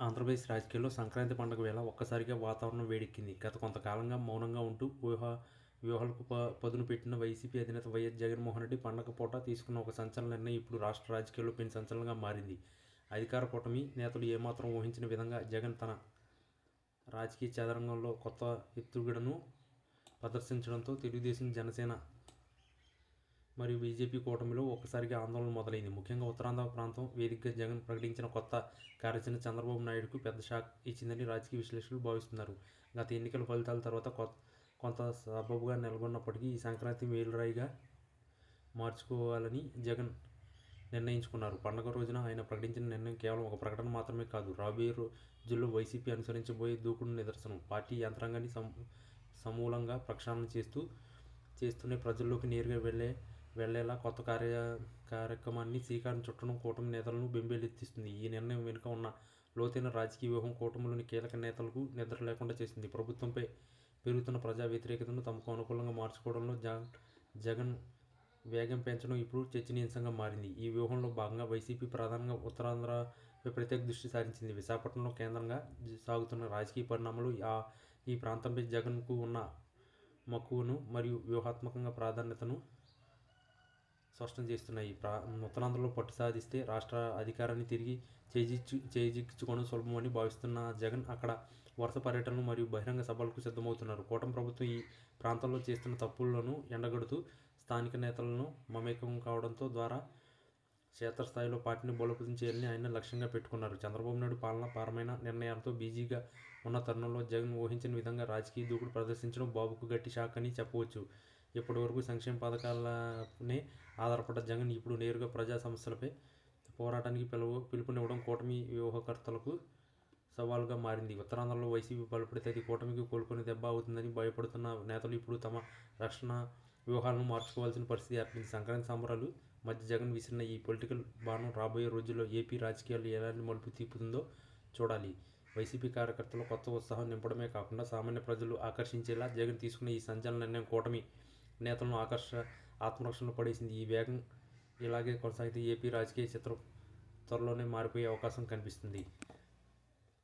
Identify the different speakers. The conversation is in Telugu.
Speaker 1: ఆంధ్రప్రదేశ్ రాజకీయాల్లో సంక్రాంతి పండుగ వేళ ఒక్కసారిగా వాతావరణం వేడెక్కింది. గత కొంతకాలంగా మౌనంగా ఉంటూ వ్యూహ వ్యూహాలకు ప పదును పెట్టిన వైసీపీ అధినేత వైఎస్ జగన్మోహన్ రెడ్డి పండగ పూట తీసుకున్న ఒక సంచలన నిర్ణయం ఇప్పుడు రాష్ట్ర రాజకీయాల్లో పెను సంచలనంగా మారింది. అధికార కూటమి నేతలు ఏమాత్రం ఊహించిన విధంగా జగన్ తన రాజకీయ చదరంగంలో కొత్త ఎత్తుగడను ప్రదర్శించడంతో తెలుగుదేశం జనసేన మరియు బీజేపీ కూటమిలో ఒక్కసారిగా ఆందోళన మొదలైంది. ముఖ్యంగా ఉత్తరాంధ్ర ప్రాంతం వేదికగా జగన్ ప్రకటించిన కొత్త కార్యాచరణ చంద్రబాబు నాయుడుకు పెద్ద షాక్ ఇచ్చిందని రాజకీయ విశ్లేషకులు భావిస్తున్నారు. గత ఎన్నికల ఫలితాల తర్వాత కొత్త కొంత సబబుగా నెలకొన్నప్పటికీ ఈ సంక్రాంతి మేలురాయిగా మార్చుకోవాలని జగన్ నిర్ణయించుకున్నారు. పండగ రోజున ఆయన ప్రకటించిన నిర్ణయం కేవలం ఒక ప్రకటన మాత్రమే కాదు. రాబోయే రోజుల్లో వైసీపీ అనుసరించబోయే దూకుడు నిదర్శనం. పార్టీ యంత్రాంగాన్ని సమూలంగా ప్రక్షాళన చేస్తూ చేస్తూనే ప్రజల్లోకి నేరుగా వెళ్ళే వెళ్ళేలా కొత్త కార్య కార్యక్రమాన్ని శ్రీకారం చుట్టడం కూటమి నేతలను బెంబేలెత్తిస్తుంది. ఈ నిర్ణయం వెనుక ఉన్న లోతైన రాజకీయ వ్యూహం కూటమిలోని కీలక నేతలకు నిద్ర లేకుండా చేసింది. ప్రభుత్వంపై పెరుగుతున్న ప్రజా వ్యతిరేకతను తమకు అనుకూలంగా మార్చుకోవడంలో జగన్ జగన్ వేగం పెంచడం ఇప్పుడు చర్చనీయాంశంగా మారింది. ఈ వ్యూహంలో భాగంగా వైసీపీ ప్రధానంగా ఉత్తరాంధ్రపై ప్రత్యేక దృష్టి సారించింది. విశాఖపట్నంలో కేంద్రంగా సాగుతున్న రాజకీయ పరిణామాలు ఆ ఈ ప్రాంతంపై జగన్కు ఉన్న మక్కువను మరియు వ్యూహాత్మకంగా ప్రాధాన్యతను స్పష్టం చేస్తున్నాయి. ప్రా ఉత్తరాంధ్రలో పట్టు సాధిస్తే రాష్ట్ర అధికారాన్ని తిరిగి చేజిచ్చు చేజిక్కించుకోవడం సులభమని భావిస్తున్న జగన్ అక్కడ వరుస పర్యటనలు మరియు బహిరంగ సభలకు సిద్ధమవుతున్నారు. కూటమి ప్రభుత్వం ఈ ప్రాంతంలో చేస్తున్న తప్పులను ఎండగడుతూ స్థానిక నేతలను మమేకం కావడంతో ద్వారా క్షేత్రస్థాయిలో పార్టీని బలోపేతం చేయాలని ఆయన లక్ష్యంగా పెట్టుకున్నారు. చంద్రబాబు నాయుడు పాలన పారమైన నిర్ణయాలతో బిజీగా ఉన్న తరుణంలో జగన్ ఊహించిన విధంగా రాజకీయ దూకుడు ప్రదర్శించడం బాబుకు గట్టి షాక్ అని చెప్పవచ్చు. ఇప్పటివరకు సంక్షేమ పథకాలనే ఆధారపడ్డ జగన్ ఇప్పుడు నేరుగా ప్రజా సమస్యలపై పోరాటానికి పిలువ పిలుపునివ్వడం కూటమి వ్యూహకర్తలకు సవాలుగా మారింది. ఉత్తరాంధ్రలో వైసీపీ బలపడితే అది కూటమికి కోలుకొని దెబ్బ అవుతుందని భయపడుతున్న నేతలు ఇప్పుడు తమ రక్షణ వ్యూహాలను మార్చుకోవాల్సిన పరిస్థితి ఏర్పడింది. సంక్రాంతి సంబరాలు మధ్య జగన్ విసిరిన ఈ పొలిటికల్ బాణం రాబోయే రోజుల్లో ఏపీ రాజకీయాలు ఎలాంటి మలుపు తిప్పుతుందో చూడాలి. వైసీపీ కార్యకర్తలు కొత్త ఉత్సాహం నింపడమే కాకుండా సామాన్య ప్రజలు ఆకర్షించేలా జగన్ తీసుకున్న ఈ సంచలన నిర్ణయం కూటమి నేతలను ఆకర్ష ఆత్మరక్షణ పడేసింది. ఈ వేగం ఇలాగే కొనసాగితే ఏపీ రాజకీయ చిత్రం త్వరలోనే మారిపోయే అవకాశం కనిపిస్తుంది.